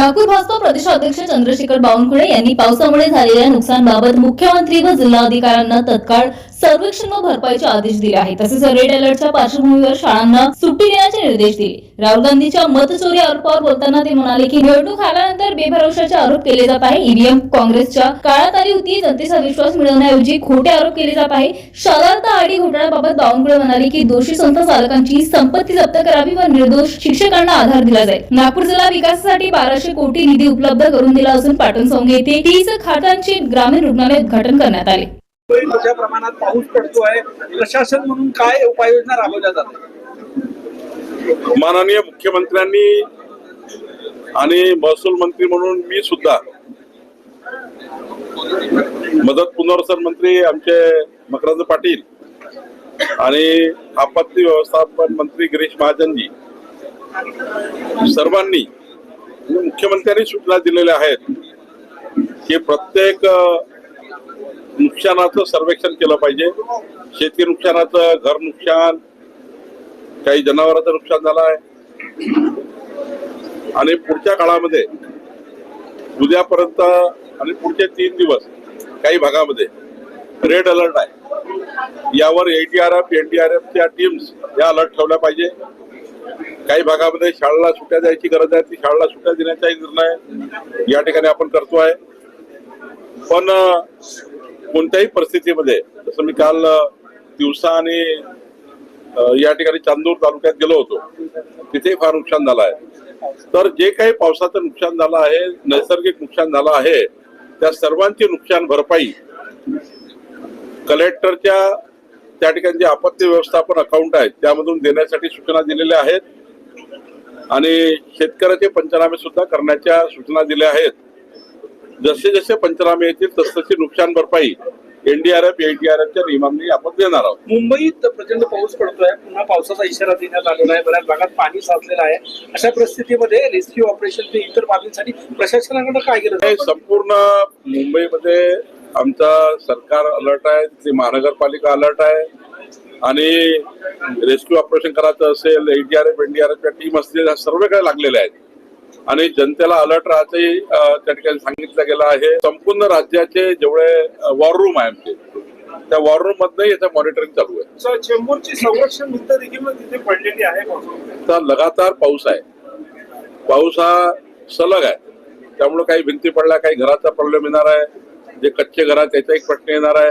नागपूर भाजपा प्रदेशाध्यक्ष चंद्रशेखर बावनकुळे यांनी पावसामुळे झालेल्या नुकसानबाबत मुख्यमंत्री व जिल्हाधिकाऱ्यांना तत्काळ सर्वेक्षण व भरपाईचे आदेश दिले आहेत. तसेच रेड अलर्टच्या पार्श्वभूमीवर शाळांना सुट्टी देण्याचे निर्देश दिले. राहुल गांधीच्या मतचोरी आरोपावर बोलताना ते म्हणाले की निवडणूक आल्यानंतर बेभरवशाचे आरोप केले जात आहे. ईव्हीएम काँग्रेसच्या काळात आली होती. जनतेचा विश्वास मिळवण्याऐवजी खोटे आरोप केले जात आहे. शालार्थ आडी घोटाळ्याबाबत बावनकुळे म्हणाले की दोषी संस्था चालकांची संपत्ती जप्त करावी व निर्दोष शिक्षकांना आधार दिला जाईल. नागपूर जिल्हा विकासासाठी बाराशे कोटी निधी उपलब्ध करून दिला असून पाटण संघ येथे तीस खाटांचे ग्रामीण रुग्णालय उद्घाटन करण्यात आले. मुंबईत मोठ्या प्रमाणात पाऊस पडतो आहे. प्रशासन म्हणून काय उपाययोजना राबवल्या जातात? माननीय मुख्यमंत्र्यांनी आणि महसूल मंत्री म्हणून मी सुद्धा मदत पुनर्वसन मंत्री आमचे मकरंद पाटील आणि आपत्ती व्यवस्थापन मंत्री गिरीश महाजनजी सर्वांनी मुख्यमंत्र्यांनी सूचना दिलेल्या आहेत की प्रत्येक नुकसानाचं सर्वेक्षण केलं पाहिजे. शेती नुकसानाचं घर नुकसान काही जनावरांचं नुकसान झालं आहे आणि पुढच्या काळामध्ये उद्यापर्यंत आणि पुढचे तीन दिवस काही भागामध्ये रेड अलर्ट आहे. यावर एटीआरएफ एनडीआरएफच्या टीम्स या अलर्ट ठेवल्या पाहिजे. काही भागामध्ये शाळेला सुट्ट्या द्यायची गरज आहे ती शाळेला सुट्ट्या देण्याचाही निर्णय या ठिकाणी आपण करतो आहे पण कोणत्याही परिस्थितीमध्ये जसं मी काल दिवसा आणि या ठिकाणी चांदूर तालुक्यात गेलो होतो तिथे फार नुकसान झालं आहे. तर जे काही पावसाचं नुकसान झालं आहे नैसर्गिक नुकसान झालं आहे त्या सर्वांची नुकसान भरपाई कलेक्टरच्या त्या ठिकाणी जे आपत्ती व्यवस्थापन अकाउंट आहेत त्यामधून देण्यासाठी सूचना दिलेल्या आहेत. आणि शेतकऱ्याचे पंचनामे सुद्धा करण्याच्या सूचना दिल्या आहेत. जसे जसे पंचनामे येतील तसतशी नुकसान भरपाई एनडीआरएफ एनडीआरएफच्या नियमांनी आपण देणार आहोत. मुंबईत प्रचंड पाऊस पडतोय. पुन्हा पावसाचा इशारा देण्यात आलेला आहे. बऱ्याच भागात पाणी साचलेलं आहे. अशा परिस्थितीमध्ये रेस्क्यू ऑपरेशन ते इतर बाबींसाठी प्रशासनाकडे काय केलं? संपूर्ण मुंबईमध्ये आमचा सरकार अलर्ट आहे तिथे महानगरपालिका अलर्ट आहे. आणि रेस्क्यू ऑपरेशन करायचं असेल एनडीआरएफ एनडीआरएफच्या टीम असतील सर्व काही लागलेल्या आहेत. आणि जनतेला अलर्ट राहायचंही अं, त्या ठिकाणी सांगितलं गेलं आहे. संपूर्ण राज्याचे जेवढे वॉर रूम आहे आमचे त्या वॉर रूम मधनही याचं मॉनिटरिंग चालू आहे. सर, चेंबूरची संरक्षण भिंत देखील तिथे पडलेली आहे. तर लगातार पाऊस आहे. पाऊस हा सलग आहे. त्यामुळे काही भिंती पडल्या काही घराचा प्रॉब्लेम येणार आहे. जे कच्चे घर आहेत त्याचा एक प्रश्न येणार आहे.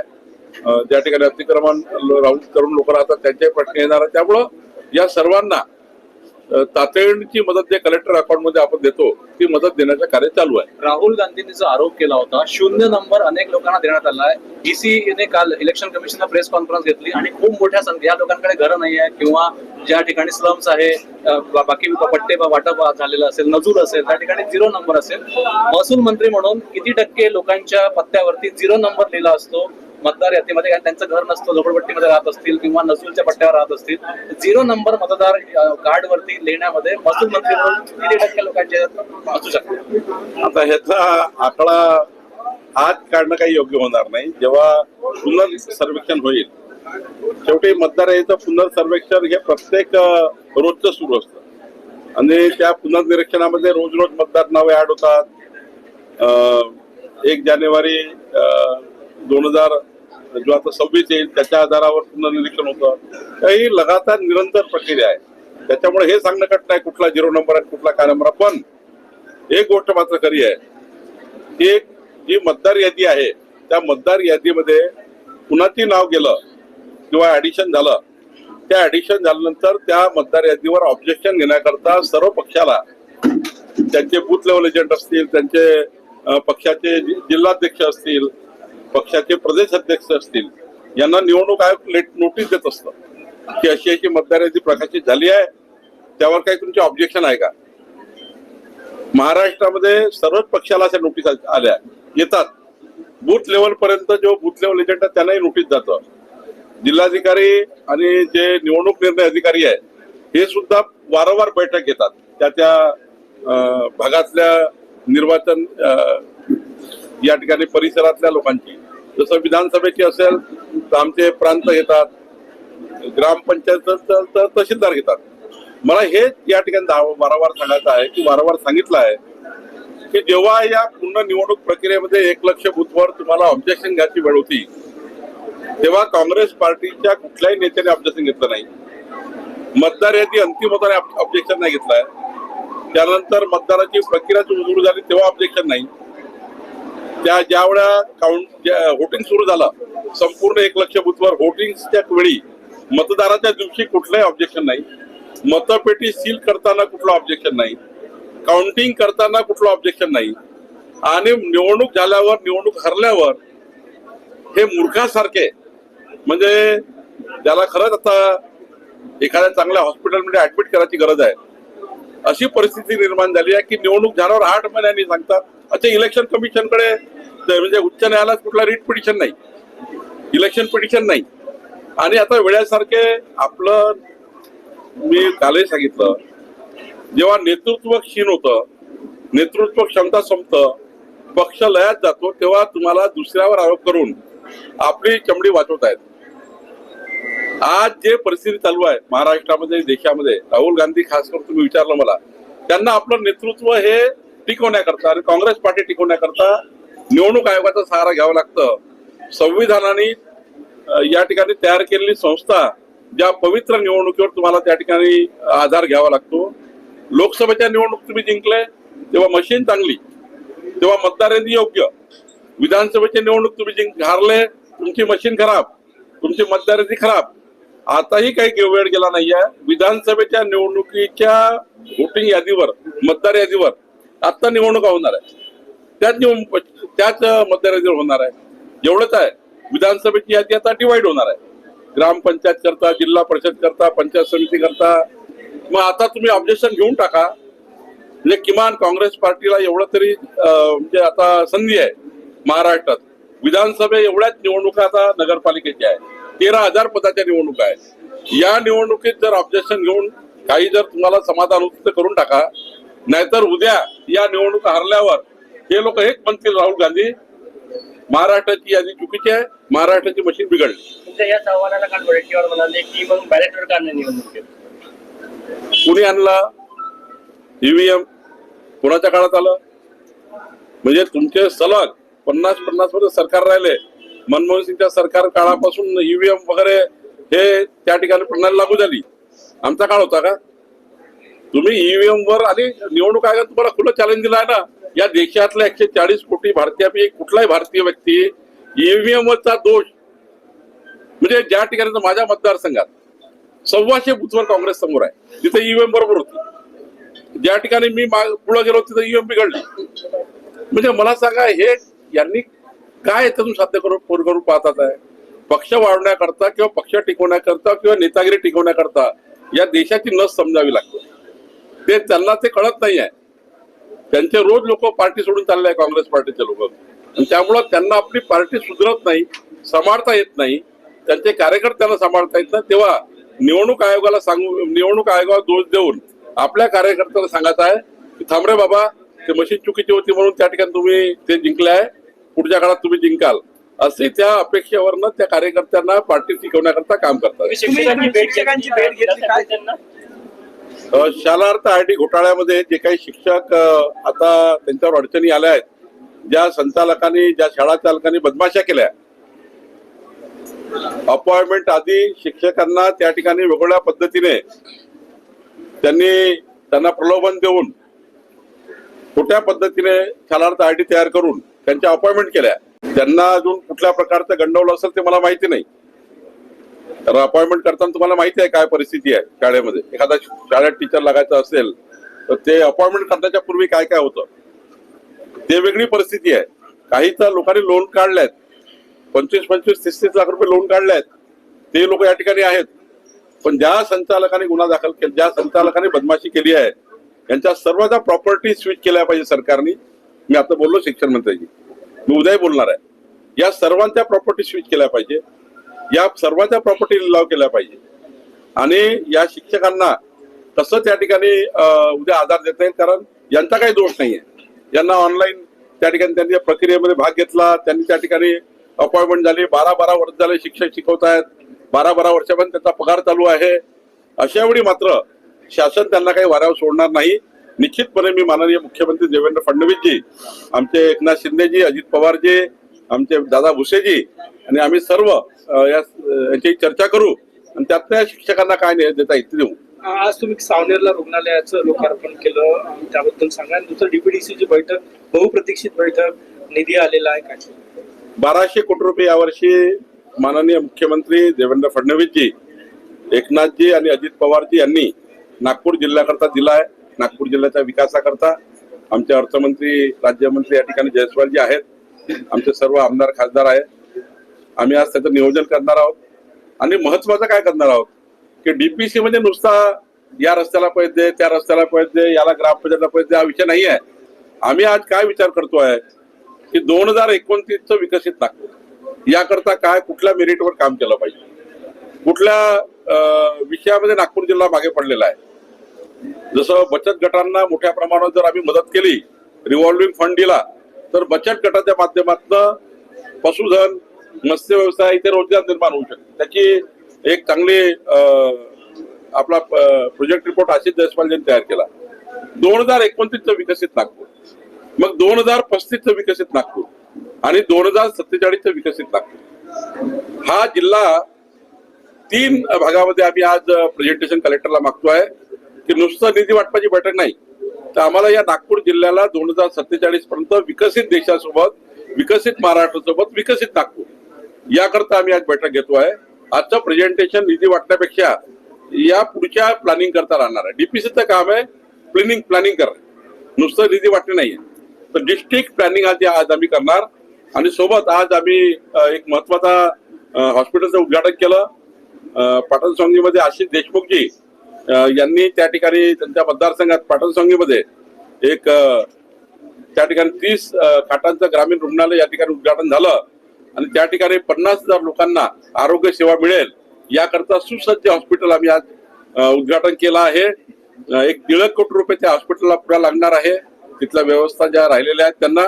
ज्या ठिकाणी अतिक्रमण राहून तरुण लोक राहतात त्यांचाही प्रश्न येणार आहे. त्यामुळं या सर्वांना तातडीची मदत जे कलेक्टर अकाउंटमध्ये आपण देतो ती मदत देण्याचं कार्य चालू आहे. राहुल गांधींनी जो आरोप केला होता शून्य नंबर अनेक लोकांना देण्यात आला आहे. ईसीने काल इलेक्शन कमिशनला प्रेस कॉन्फरन्स घेतली आणि खूप मोठ्या संख्या या लोकांकडे घरं नाही आहे किंवा ज्या ठिकाणी स्लम्स आहे बाकी पट्टे वाटप झालेलं असेल नजूर असेल त्या ठिकाणी झिरो नंबर असेल. महसूल मंत्री म्हणून किती टक्के लोकांच्या पत्त्यावरती झिरो नंबर लिहिला असतो? मतदार यादीमध्ये कारण त्यांचं घर नसतं झोपडपट्टीमध्ये राहत असतील किंवा नसूलच्या पट्ट्यावर राहत असतील झिरो नंबर मतदार कार्ड वरती लिहिण्यामध्ये महसूल मंत्री म्हणून किती टक्के लोकांचे असू शकते आता ह्याचा आकडा आज काढणं काही योग्य होणार नाही. जेव्हा पुनर्सर्वेक्षण होईल शेवटी मतदार याचं पुनर्सर्वेक्षण हे प्रत्येक रोजचं सुरू असतं. आणि त्या पुनर्निरीक्षणामध्ये रोज रोज मतदार नावे ऍड होतात. अं, एक जानेवारी दोन हजार जो आता सव्वीस येईल त्याच्या आधारावर पुनर्निरीक्षण होतं. ही लगातार निरंतर प्रक्रिया आहे. त्याच्यामुळे हे सांगणं कट नाही कुठला झिरो नंबर आहे कुठला काय नंबर आहे. पण एक गोष्ट मात्र खरी आहे की एक जी मतदार यादी आहे त्या मतदार यादीमध्ये कुणाची नाव गेलं किंवा ऍडिशन झालं त्या ऍडिशन झाल्यानंतर त्या मतदार यादीवर ऑब्जेक्शन घेण्याकरता सर्व पक्षाला त्यांचे बूथ लेवल एजंट असतील त्यांचे पक्षाचे जिल्हाध्यक्ष असतील पक्षाचे प्रदेश अध्यक्ष असतील यांना निवडणूक आयोग लेट नोटीस देत असतं. की अशी अशी मतदार प्रकाशित झाली आहे. त्यावर काही तुमचे ऑब्जेक्शन आहे का? महाराष्ट्रामध्ये सर्वच पक्षाला अशा नोटीस आल्या येतात. बूथ लेवल पर्यंत जो बूथ लेवल एजंट आहे त्यांनाही नोटीस जातं. जिल्हाधिकारी आणि जे निवडणूक निर्णय अधिकारी आहे हे सुद्धा वारंवार बैठक घेतात. त्या त्या भागातल्या निर्वाचन या ठिकाणी परिसरातल्या लोकांची. जसं विधानसभेची असेल तर आमचे प्रांत घेतात ग्रामपंचायत तर तहसीलदार घेतात मला हेच या ठिकाणी वारंवार सांगायचं आहे की वारंवार सांगितलं आहे की जेव्हा या पूर्ण निवडणूक प्रक्रियेमध्ये एक लक्ष बुथवर तुम्हाला ऑब्जेक्शन घ्यायची वेळ होती तेव्हा काँग्रेस पार्टीच्या कुठल्याही नेत्याने ऑब्जेक्शन घेतलं नाही. मतदार यादी अंतिम होताना ऑब्जेक्शन नाही घेतलाय. त्यानंतर मतदाराची प्रक्रिया सुरू झाली तेव्हा ऑब्जेक्शन नाही. त्या ज्या वेळा काउंट व्होटिंग सुरू झालं संपूर्ण एक लक्ष बुथवर व्होटिंगच्या वेळी मतदाराच्या दिवशी कुठलंही ऑब्जेक्शन नाही. मतपेटी सील करताना कुठलं ऑब्जेक्शन नाही. काउंटिंग करताना कुठलं ऑब्जेक्शन नाही. आणि निवडणूक झाल्यावर निवडणूक हरल्यावर हे मूर्खासारखे म्हणजे त्याला खरंच आता एखाद्या चांगल्या हॉस्पिटलमध्ये ऍडमिट करायची गरज आहे अशी परिस्थिती निर्माण झाली आहे की निवडणूक झाल्यावर आठ महिन्यांनी सांगतात अच्छा इलेक्शन कमिशनकडे म्हणजे उच्च न्यायालयात कुठला रिट पिटिशन नाही. इलेक्शन पिटिशन नाही. आणि आता वेळेसारखे आपलं मी कालही सांगितलं जेव्हा नेतृत्व क्षीण होतं नेतृत्व क्षमता संपतं पक्ष लयात जातो तेव्हा तुम्हाला दुसऱ्यावर आरोप करून आपली चमडी वाचवत आहेत आज जे परिस्थिती चालू आहे महाराष्ट्रामध्ये देशामध्ये राहुल गांधी खास करून तुम्ही विचारलं मला त्यांना आपलं नेतृत्व हे टिकवण्याकरता आणि काँग्रेस पार्टी टिकवण्याकरता निवडणूक आयोगाचा सहारा घ्यावा लागतं. संविधानाने या ठिकाणी तयार केलेली संस्था ज्या पवित्र निवडणुकीवर तुम्हाला त्या ठिकाणी आधार घ्यावा लागतो. लोकसभेच्या निवडणूक तुम्ही जिंकले तेव्हा मशीन चांगली तेव्हा मतदारांनी योग्य. विधानसभेची निवडणूक तुम्ही जिंक हारले तुमची मशीन खराब तुमची मतदारांची खराब. आताही काही वेळ गेला नाहीये. विधानसभेच्या निवडणुकीच्या वोटिंग यादीवर मतदार यादीवर आता निवडणुका होणार आहे. त्याच निवड त्याच मतदार होणार आहे. एवढंच आहे. विधानसभेची यादी आता डिवाईड होणार आहे. ग्रामपंचायत करता जिल्हा परिषद करता पंचायत समिती करता. मग आता तुम्ही ऑब्जेक्शन घेऊन टाका. म्हणजे किमान काँग्रेस पार्टीला एवढं तरी म्हणजे आता संधी आहे महाराष्ट्रात. विधानसभे एवढ्याच निवडणुका आता नगरपालिकेच्या आहे तेरा हजार पदाच्या निवडणुका आहेत. या निवडणुकीत जर ऑब्जेक्शन घेऊन काही जर तुम्हाला समाधान उत्तर करून टाका. नाहीतर उद्या या निवडणुका हरल्यावर हे लोक हेच म्हणतील राहुल गांधी महाराष्ट्राची यादी चुकीची आहे महाराष्ट्राची मशीन बिघडली. या आव्हानाला काल वडेट्टीवार म्हणाले की मग बॅलेटवर का नाही निवडणूक कुणी आणला? ईव्हीएम कोणाच्या काळात आलं? म्हणजे तुमचे सलग पन्नास पन्नास वर्ष सरकार राहिले. मनमोहन सिंगच्या सरकार काळापासून ईव्हीएम वगैरे हे त्या ठिकाणी प्रणाली लागू झाली. आमचा काळ होता का? तुम्ही ईव्हीएम वर आणि निवडणूक आयोगात तुम्हाला खुलं चॅलेंज दिलं आहे ना? या देशातल्या एकशे चाळीस कोटी भारतीयापैकी कुठलाही भारतीय व्यक्ती ईव्हीएम वरचा दोष म्हणजे ज्या ठिकाणी माझ्या मतदारसंघात सव्वाशे बुथवर काँग्रेस समोर आहे. तिथे ईव्हीएम बरोबर होती. ज्या ठिकाणी मी पुढे गेलो तिथे ईव्हीएम बिघडली. म्हणजे मला सांगा हे यांनी काय याच्यातून साध्य करून पूर्ण करून पाहतात आहे? पक्ष वाढवण्याकरता किंवा पक्ष टिकवण्याकरता किंवा नेतागिरी टिकवण्याकरता या देशाची नस समजावी लागते. ते त्यांना ते कळत नाही आहे त्यांचे रोज लोक पार्टी सोडून चालले आहे काँग्रेस पार्टीचे लोक. आणि त्यामुळं त्यांना आपली पार्टी सुधरत नाही सांभाळता येत नाही. त्यांचे कार्यकर्त्यांना सांभाळता येत नाही. तेव्हा निवडणूक आयोगाला सांगू निवडणूक आयोगाला दोष देऊन आपल्या कार्यकर्त्यांना सांगायचं आहे की थांब रे बाबा ते मशीन चुकीची होती म्हणून त्या ठिकाणी तुम्ही ते जिंकले आहे. पुढच्या काळात तुम्ही जिंकाल. असे त्या अपेक्षेवरनं त्या कार्यकर्त्यांना पार्टी टिकवण्याकरता काम करतात. शालार्थ आय टी घोटाळ्यामध्ये जे काही शिक्षक आता त्यांच्यावर अडचणी आल्या आहेत ज्या संचालकांनी ज्या शाळा चालकांनी बदमाशा केल्या अपॉइंटमेंट आधी शिक्षकांना त्या ठिकाणी वेगवेगळ्या पद्धतीने त्यांनी त्यांना प्रलोभन देऊन खोट्या पद्धतीने शालार्थ आय टी तयार करून त्यांच्या अपॉइंटमेंट केल्या. त्यांना अजून कुठल्या प्रकारचं गंडवलं असेल ते मला माहिती नाही. तर अपॉइंटमेंट करताना तुम्हाला माहिती आहे काय परिस्थिती आहे शाळेमध्ये. एखादा शाळेत टीचर लागायचं असेल तर ते अपॉइंटमेंट करण्याच्या पूर्वी काय काय होतं? ते वेगळी परिस्थिती आहे. काही तर लोकांनी लोन काढलेत पंचवीस पंचवीस तीस तीस लाख रुपये लोन काढलेत ते लोक या ठिकाणी आहेत. पण ज्या संचालकांनी गुन्हा दाखल केला ज्या संचालकांनी बदमाशी केली आहे यांच्या सर्वांच्या प्रॉपर्टी स्विच केल्या पाहिजे सरकारने. मी आता बोललो शिक्षण मंत्र्याची मी उद्याही बोलणार आहे. या सर्वांच्या प्रॉपर्टी स्विच केल्या पाहिजे. या सर्वांच्या प्रॉपर्टी लिलाव केल्या पाहिजे. आणि या शिक्षकांना तसंच त्या ठिकाणी उद्या आधार देता येईल कारण यांचा काही दोष नाहीये. यांना ऑनलाईन त्या ठिकाणी त्यांनी प्रक्रियेमध्ये भाग घेतला त्यांनी त्या ठिकाणी अपॉइंटमेंट झाली बारा बारा वर्ष झाले शिक्षक शिकवत आहेत बारा बारा वर्षापर्यंत त्यांचा पगार चालू आहे. अशा वेळी मात्र शासन त्यांना काही वाऱ्यावर सोडणार नाही. निश्चितपणे मी माननीय मुख्यमंत्री देवेंद्र फडणवीसजी आमचे एकनाथ शिंदेजी अजित पवारजी आमचे दादा भुसेजी आणि आम्ही सर्व याची चर्चा करू आणि त्यातल्या शिक्षकांना काय न्याय देता येईल ते देऊ. आज तुम्ही सावनेरला रुग्णालयाचं लोकार्पण केलं त्याबद्दल सांगा. आणि दुसरं डीपीडीसीची बैठक बहुप्रतीक्षित बैठक निधी आलेला आहे काय बाराशे कोटी रुपये यावर्षी माननीय मुख्यमंत्री देवेंद्र फडणवीसजी एकनाथजी आणि अजित पवारजी यांनी नागपूर जिल्ह्याकरता दिला आहे. नागपूर जिल्ह्याच्या विकासाकरता आमचे अर्थमंत्री राज्यमंत्री या ठिकाणी जयस्वालजी आहेत. आमचे सर्व आमदार खासदार आहेत. आम्ही आज त्याचं नियोजन करणार आहोत. आणि महत्वाचं काय करणार आहोत? की डीपीसी म्हणजे नुसता या रस्त्याला पैसे दे त्या रस्त्याला पैसे दे याला ग्रामपंचायतला पैसे दे हा विषय नाही आहे. आम्ही आज काय विचार करतोय की दोन हजार एकोणतीसचं विकसित नागपूर. याकरता काय कुठल्या मेरिटवर काम केलं पाहिजे? कुठल्या विषयामध्ये नागपूर जिल्हा मागे पडलेला आहे? जसं बचत गटांना मोठ्या प्रमाणात जर आम्ही मदत केली रिव्हॉल्विंग फंड दिला तर बचत गटाच्या माध्यमातून पशुधन मत्स्य व्यवसाय इथे रोजगार निर्माण होऊ शकतो. त्याची एक चांगली आपला प्रोजेक्ट रिपोर्ट आशिष जयस्वाल यांनी तयार केला. दोन हजार एकोणतीसचं विकसित नागपूर. मग दोन हजार पस्तीसचं विकसित नागपूर आणि दोन हजार सत्तेचाळीसचं विकसित नागपूर. हा जिल्हा तीन भागामध्ये आम्ही आज प्रेझेंटेशन कलेक्टरला मागतोय. की नुसतं निधी वाटपाची बैठक नाही. तर आम्हाला या नागपूर जिल्ह्याला दोन हजार सत्तेचाळीस पर्यंत विकसित देशासोबत विकसित महाराष्ट्रासोबत विकसित नागपूर. याकरता आम्ही आज बैठक घेतो आहे. आजचं प्रेझेंटेशन निधी वाटण्यापेक्षा या पुढच्या प्लॅनिंग करता राहणार आहे. डीपीसीचं काम आहे प्लॅनिंग प्लॅनिंग करणं. नुसतं निधी वाटणे नाहीये. तर डिस्ट्रिक्ट प्लॅनिंग आज आज आम्ही करणार. आणि सोबत आज आम्ही एक महत्त्वाचा हॉस्पिटलचं उद्घाटन केलं. पाटण सांगलीमध्ये आशिष देशमुखजी यांनी त्या ठिकाणी त्यांच्या मतदारसंघात पाटण सांगलीमध्ये एक त्या ठिकाणी तीस खाटांचं ग्रामीण रुग्णालय या ठिकाणी उद्घाटन झालं. आणि त्या ठिकाणी पन्नास हजार लोकांना आरोग्य सेवा मिळेल याकरता सुसज्ज हॉस्पिटल आम्ही आज उद्घाटन केलं आहे. एक दीड कोटी रुपये त्या हॉस्पिटलला पुढे लागणार आहे. तिथल्या व्यवस्था ज्या राहिलेल्या आहेत त्यांना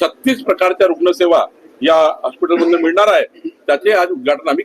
छत्तीस प्रकारच्या रुग्णसेवा या हॉस्पिटलमधून मिळणार आहे. त्याचे आज उद्घाटन आम्ही केलं.